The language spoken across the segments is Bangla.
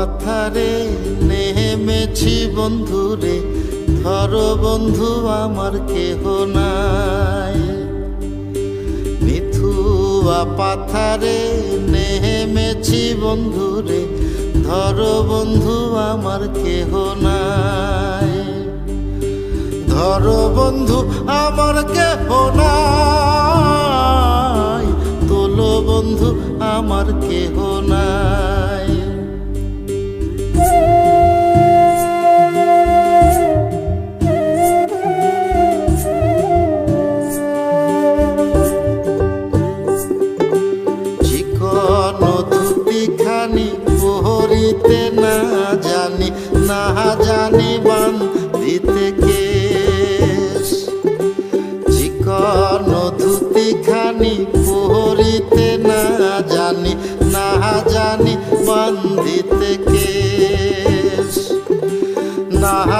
পাথারে নেমেছি বন্ধুরে, ধর বন্ধু আমার কেহ নাই। মিথুয়া পাথারে নেমেছি বন্ধুরে, ধর বন্ধু আমার কেহ নাই। ধর বন্ধু আমার কেহ নাই, তোলো বন্ধু আমার কেহ নাই। না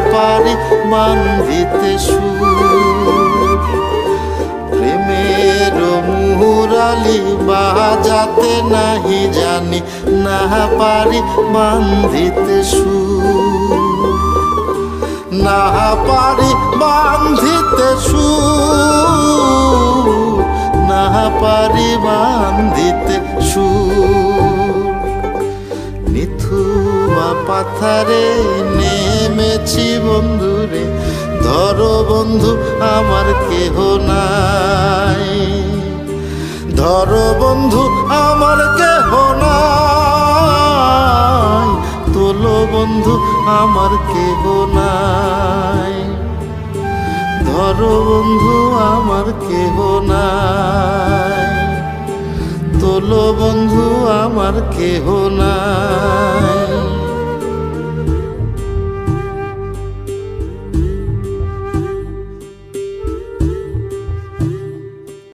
পারি বান্ধিতে সুর। প্রেমের মুরালি বাজাতে নাহি জানি, না পারি বান্ধিতে সুর। না পারি বান্ধিতে সুর। না পারি বান্ধিতে সুর। মিথুয়া পাথারে নেমেছি বন্ধুরে, ধর বন্ধু, আমার কেহ নাই। ধর বন্ধু, আমার কেহ নাই। তোলো বন্ধু, আমার কেহ নাই। ধর বন্ধু, আমার কেহ নাই। তোলো বন্ধু, আমার কেহ নাই।